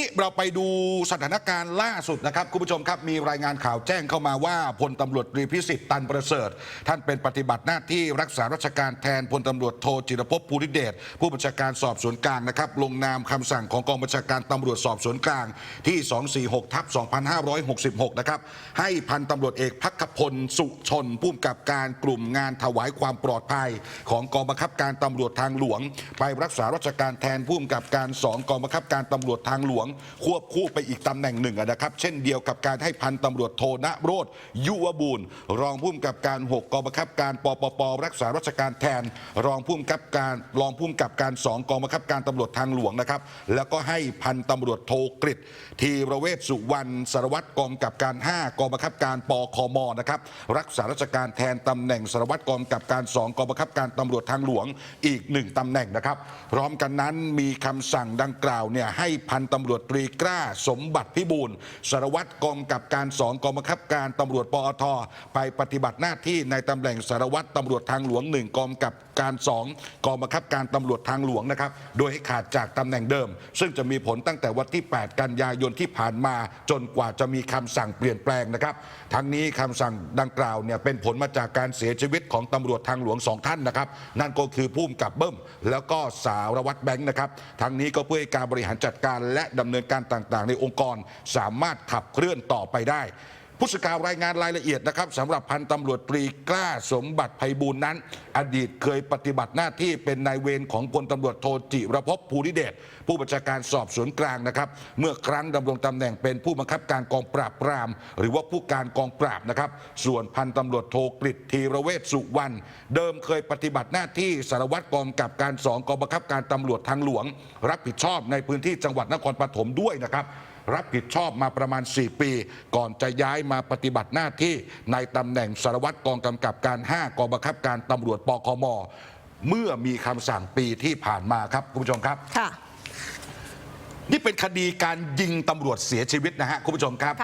นี้เราไปดูสถานการณ์ล่าสุดนะครับคุณผู้ชมครับมีรายงานข่าวแจ้งเข้ามาว่าพลตำรวจตรีพิสิทธิ์ตันประเสริฐ ท่านเป็นปฏิบัติหน้าที่รักษาราชการแทนพลตำรวจโทจิรภพภูริเดชผู้บัญชาการสอบสวนกลางนะครับลงนามคำสั่งของกองบัญชาการตำรวจสอบสวนกลางที่ 246ทับ2566 นะครับให้พันตำรวจเอกพักพลสุชนผู้กับการกลุ่มงานถวายความปลอดภัย ของกองบังคับการตำรวจทางหลวง ไปรักษาราชการแทนผู้กำกับการสองกองบังคับการตำรวจทางหลวงควบคู่ไปอีกตำแหน่งหนึ่งนะครับ เช่นเดียวกับการให้พันตำรวจโทณโรธยุวบูรณ์รองผู้กำกับการ 6กองบังคับการปปปรักษาราชการแทน รองผู้กำกับการรองผู้กำกับการสองกองบังคับการตำรวจทางหลวงนะครับ แล้วก็ให้พันตำรวจโทกฤษทีระเวชสุวรรณสารวัตรกองกับการ 5 กองบังคับการปคมนะครับรักษาราชการแทนตำแหน่งสารวัตรกองกับการ 2 กองบังคับการตำรวจทางหลวงอีกหนึ่งตำแหน่งนะครับ พร้อมกันนั้นมีคำสั่งดังกล่าวเนี่ยให้พันตำรวจตรีกล้า สมบัติพิบูลสารวัตรกองกับการ2กองบังคับการตำรวจปอท ไปปฏิบัติหน้าที่ในตำแหน่งสารวัตรตำรวจทางหลวง1กองกำกับการ2กองบังคับการตำรวจทางหลวงนะครับ โดยให้ขาดจากตำแหน่งเดิม ซึ่งจะมีผลตั้งแต่วันที่ 8 กันยายนที่ผ่านมาจนกว่าจะมีคำสั่งเปลี่ยนแปลงนะครับ ทั้งนี้คำสั่งดังกล่าวเนี่ยเป็นผลมาจากการเสียชีวิตของตำรวจทางหลวงสองท่านนะครับ นั่นก็คือผู้กำกับเบิ้มแล้วก็สารวัตรแบงค์นะครับ ทั้งนี้ก็เพื่อให้การบริหารจัดการและดำเนินการต่าง ๆ ในองค์กร สามารถขับเคลื่อนต่อไปได้ ผู้สื่อข่าวรายงานรายละเอียดนะครับสำหรับพันตำรวจตรีกล้าสมบัติไพบูลนั้น อดีตเคยปฏิบัติหน้าที่เป็นนายเวรของพลตำรวจโทจิรพภูริเดชผู้บัญชาการสอบสวนกลางนะครับ เมื่อครั้งดำรงตำแหน่งเป็นผู้บังคับการกองปราบปราม หรือว่าผู้การกองปราบนะครับ ส่วนพันตำรวจโทกฤษทีระเวชสุวรรณเดิมเคยปฏิบัติหน้าที่สารวัตรกองกับการสองกองบังคับการตำรวจทางหลวง รับผิดชอบในพื้นที่จังหวัดนครปฐมด้วยนะครับ รับผิดชอบมาประมาณ 4 ปี ก่อนจะย้ายมาปฏิบัติหน้าที่ในตำแหน่งสารวัตรกองกำกับการ 5 กองบังคับการตำรวจปคม เมื่อมีคำสั่งปีที่ผ่านมาครับคุณผู้ชมครับ ค่ะ นี่เป็นคดีการยิงตำรวจเสียชีวิตนะฮะคุณผู้ชมครับ